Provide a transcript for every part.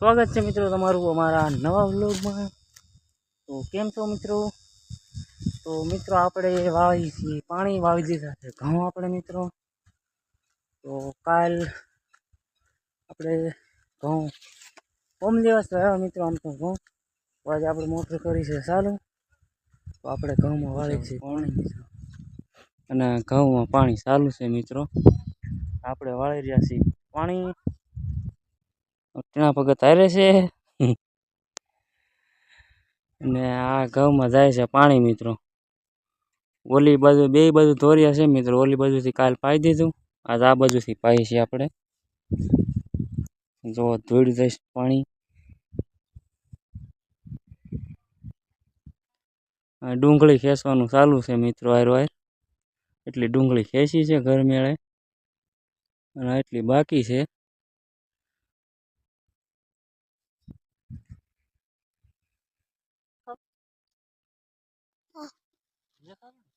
સ્વાગત છે મિત્રો તમારું અમારા નવા વ્લોગમાં. તો કેમ છો મિત્રો? તો મિત્રો આપણે વાવી છીએ, પાણી વાવી દીધા છે, ઘઉં આપણે મિત્રો. તો કાલ આપણે ઘઉં ઓમ દિવસ રહ્યા મિત્રો આમ તો ઘઉં. તો આજે આપણે મોટર કરી છે સારું તો આપણે ઘઉંમાં વાવી છીએ પાણી અને ઘઉંમાં પાણી ચાલુ છે મિત્રો. આપણે વાળી રહ્યા છીએ પાણી. ટીણા ભગત હારે છે. અને આ ઘઉંમાં જાય છે પાણી મિત્રો. ઓલી બાજુ, બે બાજુ ધોરિયા છે મિત્રો. ઓલી બાજુથી કાલ પાઈ દીધું. આજ આ બાજુથી પાઈ છીએ આપણે. જો ધોઈ જઈશ પાણી. ડુંગળી ખેંચવાનું ચાલુ છે મિત્રો હારો વાર એટલી ડુંગળી ખેંચી છે ઘર મેળે. અને એટલી બાકી છે. એ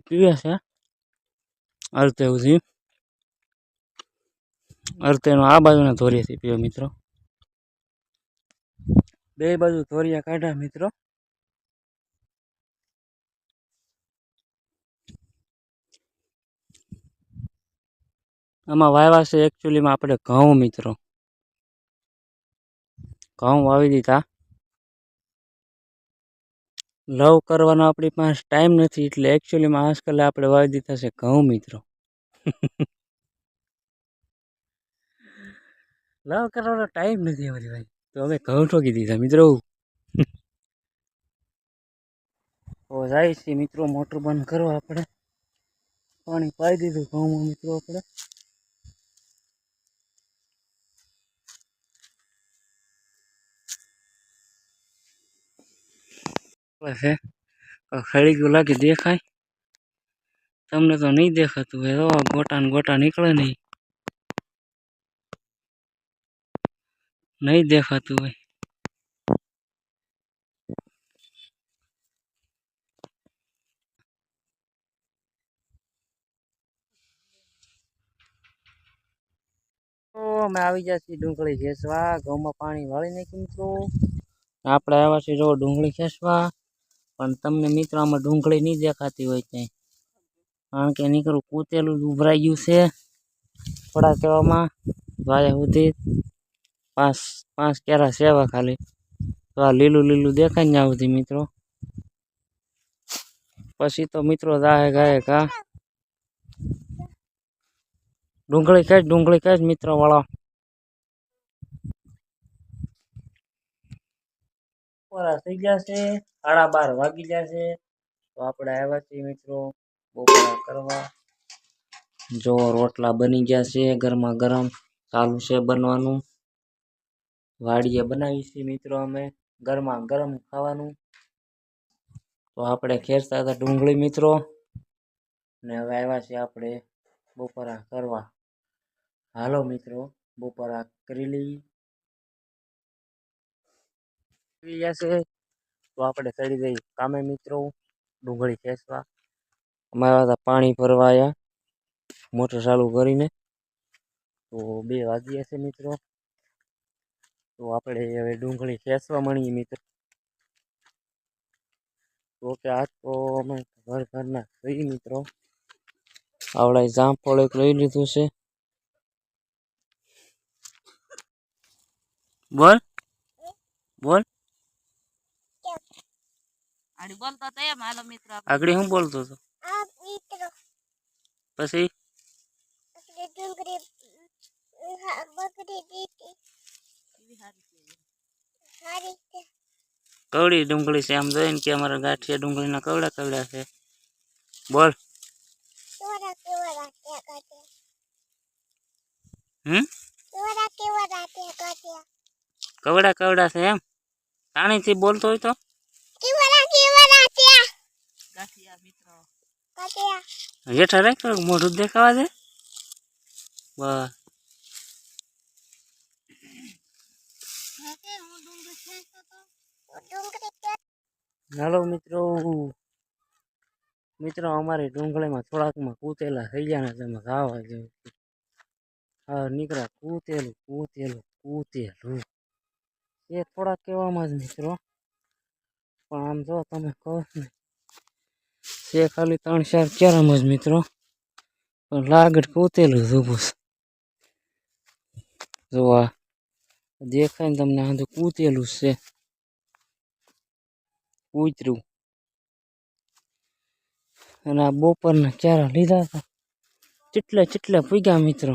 પીવે છે અર્થે સુધી અર્થેનો આ બાજુના ધોરિયાથી પીવે મિત્રો બે બાજુ ધોરિયા કાઢ્યા મિત્રો આમાં વાવ્યા છે એકચ્યુઅલીમાં આપણે ઘઉં મિત્રો ઘઉં વાવી દીધા લવ કરવાનો આપણી પાસે ટાઈમ નથી એટલે એકચ્યુઅલીમાં આજકાલ આપણે વાવી દીધા છે ઘઉં મિત્રો. લવ કરવાનો ટાઈમ નથી અમારી ભાઈ તો અમે ઘઉં ઠોકી દીધા મિત્રો. તો જાય છે મિત્રો. મોટર બંધ કરો આપણે. પાણી પાઈ દીધું ઘઉંમાં મિત્રો આપણે. છે. ખડી ગયું લાગે દેખાય. તમને તો નહીં દેખાતું હોય તો ગોટા ને ગોટા નીકળે નહીં. નહીં દેખાતું હોય. તો અમે આવી ગયા છીએ ડુંગળી ખેંચવા. ઘઉંમાં પાણી વાળી નાખ્યું મિત્રો આપણે આવ્યા છીએ જો ડુંગળી ખેંચવા. પણ તમને મિત્રો આમાં ડુંગળી નહીં દેખાતી હોય ત્યાં કારણ કે નીકળું કૂતેલું જ ઉભરાઈ ગયું છે. થોડા કહેવામાં વાયા સુધી પાંચ પાંચ કેરા સેવા ખાલી. તો આ લીલું લીલું દેખાય ને સુધી મિત્રો. પછી તો મિત્રો જાહે ગાય કા ડુંગળી કઈ ડુંગળી કઈ મિત્રો વાળો બપોરા થઈ ગયા છે સાડા બાર વાગી ગયા છે તો આપણે આવ્યા છીએ મિત્રો બપોરા કરવા. જો રોટલા બની ગયા છે ગરમા ગરમ, ચાલુ છે બનવાનું. વાડીએ બનાવી છે મિત્રો અમે ગરમા ગરમ ખાવાનું. તો આપણે ખેરતા હતા ડુંગળી મિત્રો. ને હવે આવ્યા છીએ આપણે બપોરા કરવા. હાલો મિત્રો, બપોરા કરી લઈએ. આવી ગયા છે, તો આપણે ચડી જઈએ કામે મિત્રો, ડુંગળી ખેંચવા. અમારા હતા પાણી ભરવા આવ્યા મોટર ચાલુ કરીને. તો બે વાગ્યા છે મિત્રો. તો આપણે હવે ડુંગળી ખેંચવા મળીએ મિત્રો. તો કે આજ તો અમે ઘર ઘરના થઈ મિત્રો. આવડે જામફળ એક લઈ લીધું છે. બોલ. બોલ. આડી બોલતો તો એમ હાલો મિત્રો આપણે આગળ હું બોલતો હતો આ મિત્રો પછી આપણે ડુંગળી હા, બકરી દીધી કેવી સારી છે સારી છે કવડી ડુંગળી છે આમ જોઈને કે અમારા ગાંઠિયા ડુંગળીના કવડા કવડા છે બોલ કેવડા કેવડા તે કાટે હમ કેવડા કેવડા તે કાટે કવડા કવડા છે એમ તાણીથી બોલતો હોય તો કેવડા કેવડા તે ગાંઠિયા મિત્રો કાટે હેઠા રાખ મોઢું દેખાવા દે. બસ. હાલો મિત્રો. મિત્રો, અમારી ડુંગળીમાં થોડાકમાં કૂતેલા થઈ ગયા ને, તમે ખાવા જેવું હા, નીકળ્યા. કૂતેલું કૂતેલું કૂતેલું. એ થોડાક કહેવામાં જ મિત્રો. પણ આમ જો તમે કહો ને છે ખાલી ત્રણ ચાર ચારમ જ મિત્રો. પણ લાગડ કૂતેલું જ ઊભું છે. જો આ દેખાય ને તમને આ તો કૂતેલું છે. કૂતરું અને આ બપોરના ચારા લીધા હતા? ચીટલે ચેટલા પૂગ્યા મિત્રો.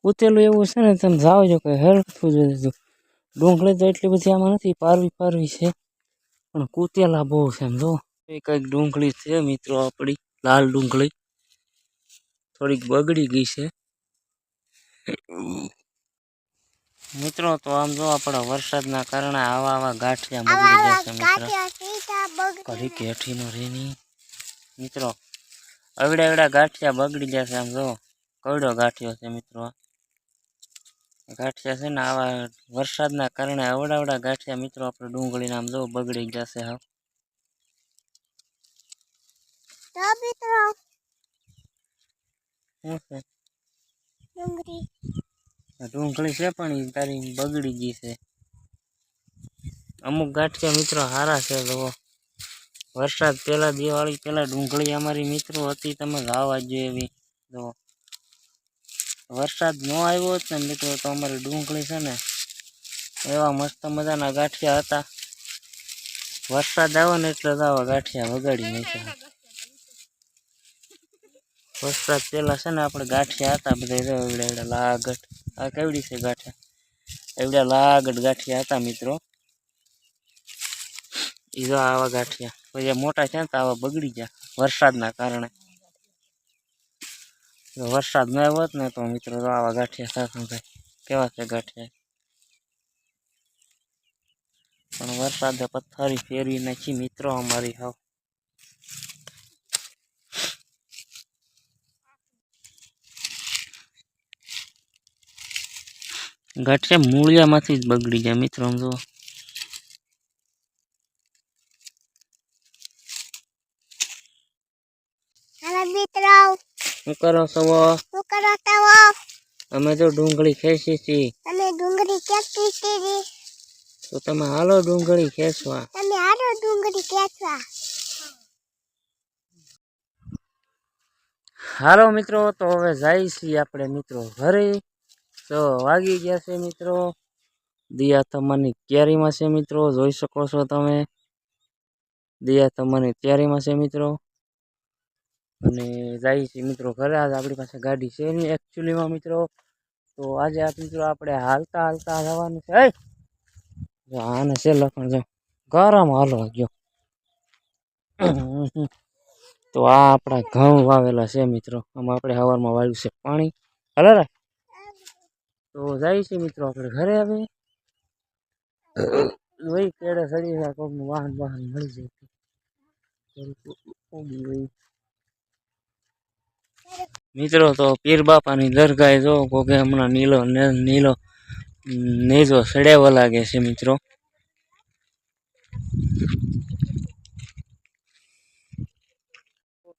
કૂતેલું એવું છે ને તમે જાઓ છો કે હેલ્થું જોઈએ ડુંગળી તો એટલી બધી આમાં નથી, પારવી પારવી છે. પણ કૂતેલા બહુ છે એમ જો. એ કંઈક ડુંગળી છે મિત્રો આપણી લાલ ડુંગળી. થોડીક બગડી ગઈ છે. મિત્રો તો આમ જો આપણા વરસાદના કારણે આવા આવા ગાંઠિયા બગડી જાય છે મિત્રો. કાટે કેઠીનો રેની. મિત્રો અવડા અવડા ગાંઠિયા બગડી જશે આમ જો. કવડો ગાંઠિયો છે મિત્રો ગાંઠિયા છે ને આવા વરસાદના કારણે અવડા અવડા ગાંઠિયા મિત્રો આપણે ડુંગળીના આમ જો બગડી જશે હા. તો મિત્રો ડુંગળી. આ ડુંગળી છે પણ એ તારી બગડી ગઈ છે. અમુક ગાંઠિયા મિત્રો સારા છે જુઓ. વરસાદ પહેલાં દિવાળી પહેલાં ડુંગળી અમારી મિત્રો હતી તમે લાવવા જોઈએ એવી તો વરસાદ ન આવ્યો જ ને મિત્રો તો અમારી ડુંગળી છે ને એવા મસ્ત મજાના ગાંઠિયા હતા. વરસાદ આવ્યો ને એટલે તો આવા ગાંઠિયા વગાડી નાખ્યા. વરસાદ પહેલા છે ને આપણે ગાંઠિયા હતા બધા એવડા એવડા લાગટ આ કેવડી છે ગાંઠિયા? એવડા લાગટ ગાંઠિયા હતા મિત્રો. એ જો આવા ગાંઠિયા. પછી મોટા છે ને તો આવા બગડી ગયા વરસાદના કારણે. વરસાદ ન હોત ને તો મિત્રો તો આવા ગાંઠિયા થતા ભાઈ કેવા છે ગાંઠિયા? પણ વરસાદે પથ્થરી ફેરવી નાખી મિત્રો અમારી હાવ. ગાંઠિયા મૂળિયામાંથી જ બગડી જાય મિત્રો આમ જુઓ. શું કરો છો? શું કરો તવો અમે તો ડુંગળી ખેંચી છીએ તમે ડુંગળી કેતી હતી તો તમે હાલો ડુંગળી ખેંચવા. તમે હાલો ડુંગળી કેચવા હાલો મિત્રો તો હવે જાય છીએ આપણે મિત્રો ઘરે. તો વાગી ગયા છે મિત્રો. દિયા તમારી તૈયારીમાં છે મિત્રો? જોઈ શકો છો તમે. દિયા તમારી તૈયારીમાં છે મિત્રો? અને જાય છે મિત્રો ઘરે. આજ આપણી પાસે ગાડી છે નહીં એકચ્યુઅલીમાં મિત્રો. તો આજે આ મિત્રો આપણે હાલતા હાલતા જવાનું છે. આને છે લખણ જો. ગરમ હાલો ગયો તો આ આપણા ઘઉં વાવેલા છે મિત્રો. આમાં આપણે હવારમાં વાવ્યું છે પાણી. હલો રે. તો જાય છે મિત્રો આપણે ઘરે હવે. લોહી કેડે સડી કોકનું વાહન વાહન મળી જાય. મિત્રો તો પીર બાપાની દરગાહે જો કોકે હમણાં નીલો નીલો નેજો સડેવો લાગે છે મિત્રો.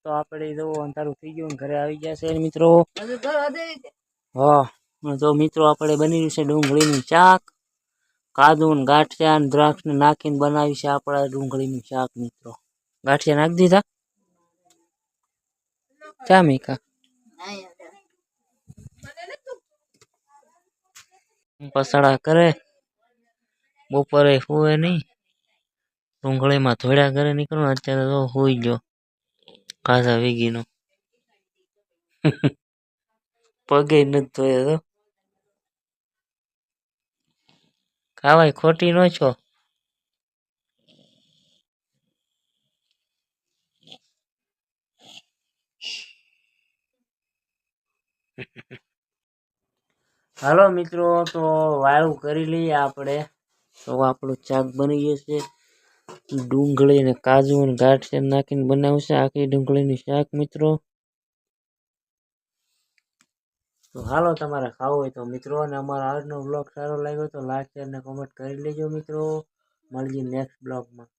તો આપણે જો અંધારું થઈ ગયું ઘરે આવી ગયા છે મિત્રો. હા. તો મિત્રો, આપણે બની છે ડુંગળીનું શાક. કાદુ ને ગાંઠિયા ને દ્રાક્ષ ને નાખીને બનાવી છે આપણે ડુંગળીનું શાક, મિત્રો. ગાંઠિયા નાખી દીધા? ચા મીકા? પસાડા કરે. બપોરે હુએ નહીં. ડુંગળીમાં ધોળ્યા કરે નીકળું અત્યારે તો હુઈ ગયો. કાજા વીગીનો પગે નથી ધોયા તો. કાવાય ખોટી નો છો. હાલો મિત્રો, તો વાળું કરી લઈએ આપણે. તો આપણું ચાક બની ગયું છે. ડુંગળી ને કાજુ અને ગાંઠ નાખીને બનાવશે આખી ડુંગળીનું શાક મિત્રો. તો હાલો તમારે ખાવું હોય તો મિત્રો, અને અમારો આજનો બ્લોગ સારો લાગ્યો તો લાઈક શેર અને કોમેન્ટ કરી લેજો મિત્રો. મળીએ નેક્સ્ટ બ્લોગમાં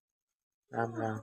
રામ રામ.